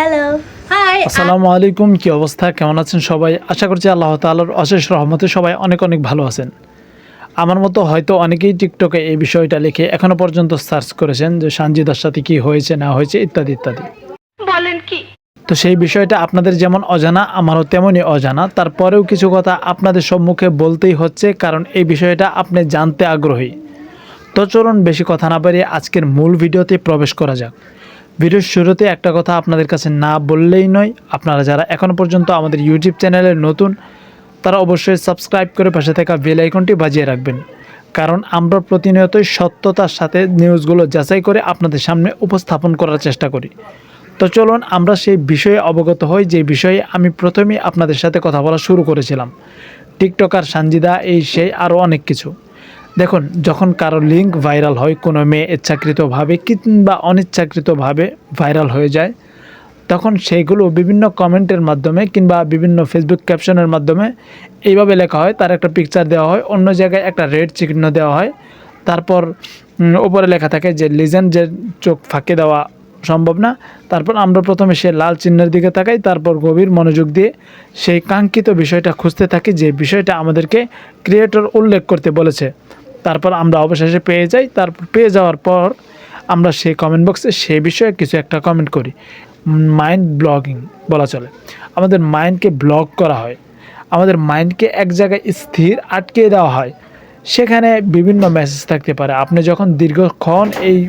Hello hi আসসালামু আলাইকুম কি অবস্থা? কেমন আছেন সবাই? আশা করছি আল্লাহ তাআলার অশেষ রহমতে সবাই অনেক অনেক ভালো আছেন। আমার মতো হয়তো অনেকেই টিকটকে এই বিষয়টা লিখে এখনও পর্যন্ত সার্চ করেছেন যে সানজিদার সাথে কি হয়েছে না হয়েছে ইত্যাদি ইত্যাদি। বলেন কি? তো সেই বিষয়টা আপনাদের যেমন অজানা আমারও তেমনই অজানা। তারপরেও কিছু কথা আপনাদের সম্মুখে বলতেই হচ্ছে কারণ এই বিষয়টা আপনি জানতে আগ্রহী। তো চলুন বেশি কথা না বাড়িয়ে আজকের মূল ভিডিওতে প্রবেশ করা যাক। ভিডিওর শুরুতে একটা কথা আপনাদের কাছে না বললেই নয়, আপনারা যারা এখনও পর্যন্ত আমাদের ইউটিউব চ্যানেলে নতুন, তারা অবশ্যই সাবস্ক্রাইব করে পাশে থাকা বেল আইকনটি বাজিয়ে রাখবেন। কারণ আমরা প্রতিনিয়তই সত্যতার সাথে নিউজগুলো যাচাই করে আপনাদের সামনে উপস্থাপন করার চেষ্টা করি। তো চলুন আমরা সেই বিষয়ে অবগত হই, যে বিষয়ে আমি প্রথমেই আপনাদের সাথে কথা বলা শুরু করেছিলাম। টিকটকার সানজিদা, এই, সেই আরও অনেক কিছু। দেখুন, যখন কারও লিঙ্ক ভাইরাল হয়, কোনো মেয়ে ইচ্ছাকৃতভাবে কিংবা অনিচ্ছাকৃতভাবে ভাইরাল হয়ে যায়, তখন সেইগুলো বিভিন্ন কমেন্টের মাধ্যমে কিংবা বিভিন্ন ফেসবুক ক্যাপশনের মাধ্যমে এইভাবে লেখা হয়। তার একটা পিকচার দেওয়া হয়, অন্য জায়গায় একটা রেড চিহ্ন দেওয়া হয়। তারপর ওপরে লেখা থাকে যে, লিজেন্ডের চোখ ফাঁকে দেওয়া সম্ভব না। তারপর আমরা প্রথমে সে লাল চিহ্নের দিকে তাকাই, তারপর গভীর মনোযোগ দিয়ে সেই কাঙ্ক্ষিত বিষয়টা খুঁজতে থাকি, যে বিষয়টা আমাদেরকে ক্রিয়েটর উল্লেখ করতে বলেছে। তারপর আমরা অবশেষে পেয়ে যাই। তারপর পেয়ে যাওয়ার পর আমরা সেই কমেন্ট বক্সে সে বিষয়ে কিছু একটা কমেন্ট করি। মাইন্ড ব্লগিং বলা চলে। আমাদের মাইন্ডকে ব্লগ করা হয়। আমাদের মাইন্ডকে এক জায়গায় স্থির আটকে দেওয়া হয়। সেখানে বিভিন্ন মেসেজ থাকতে পারে। আপনি যখন দীর্ঘক্ষণ এই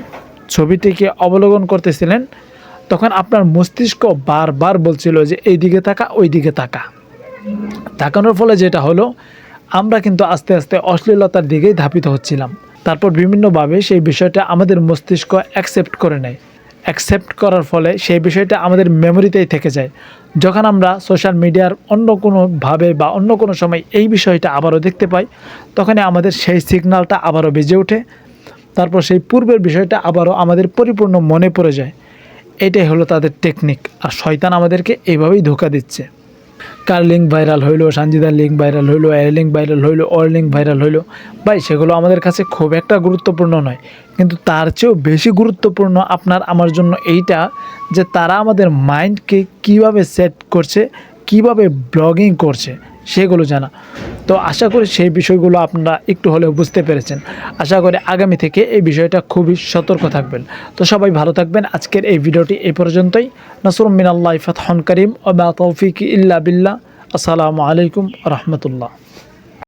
ছবিটিকে অবলোকন করতেছিলেন, তখন আপনার মস্তিষ্ক বারবার বলছিল যে এই দিকে তাকা ওই দিকে তাকা। তাকানোর ফলে যেটা হলো আমরা কিন্তু আস্তে আস্তে অশ্লীলতার দিকেই ধাপিত হচ্ছিলাম। তারপর বিভিন্নভাবে সেই বিষয়টা আমাদের মস্তিষ্ক অ্যাকসেপ্ট করে নেয়। অ্যাকসেপ্ট করার ফলে সেই বিষয়টা আমাদের মেমোরিতেই থেকে যায়। যখন আমরা সোশ্যাল মিডিয়ার অন্য কোনোভাবে বা অন্য কোনো সময় এই বিষয়টা আবারও দেখতে পাই, তখনই আমাদের সেই সিগন্যালটা আবারও বেজে ওঠে। তারপর সেই পূর্বের বিষয়টা আবারও আমাদের পরিপূর্ণ মনে পড়ে যায়। এটাই হলো তাদের টেকনিক আর শয়তান আমাদেরকে এইভাবেই ধোকা দিচ্ছে। কার লিঙ্ক ভাইরাল হইল, সানজিদার লিঙ্ক ভাইরাল হইল, এর লিঙ্ক ভাইরাল হইল, ওর লিঙ্ক ভাইরাল হইল, ভাই সেগুলো আমাদের কাছে খুব একটা গুরুত্বপূর্ণ নয়। কিন্তু তার চেয়েও বেশি গুরুত্বপূর্ণ আপনার আমার জন্য এইটা যে তারা আমাদের মাইন্ডকে কীভাবে সেট করছে, কীভাবে ব্লগিং করছে, সেগুলো জানা। তো আশা করি সেই বিষয়গুলো আপনারা একটু হলেও বুঝতে পেরেছেন। আশা করি আগামী থেকে এই বিষয়টা খুবই সতর্ক থাকবেন। তো সবাই ভালো থাকবেন। আজকের এই ভিডিওটি এই পর্যন্তই। নাসরুম মিনাল্লাহ ফাতহন করিম। ও বা তৌফিক ইল্লা বিল্লাহ। আসসালামু আলাইকুম রহমতুল্লাহ।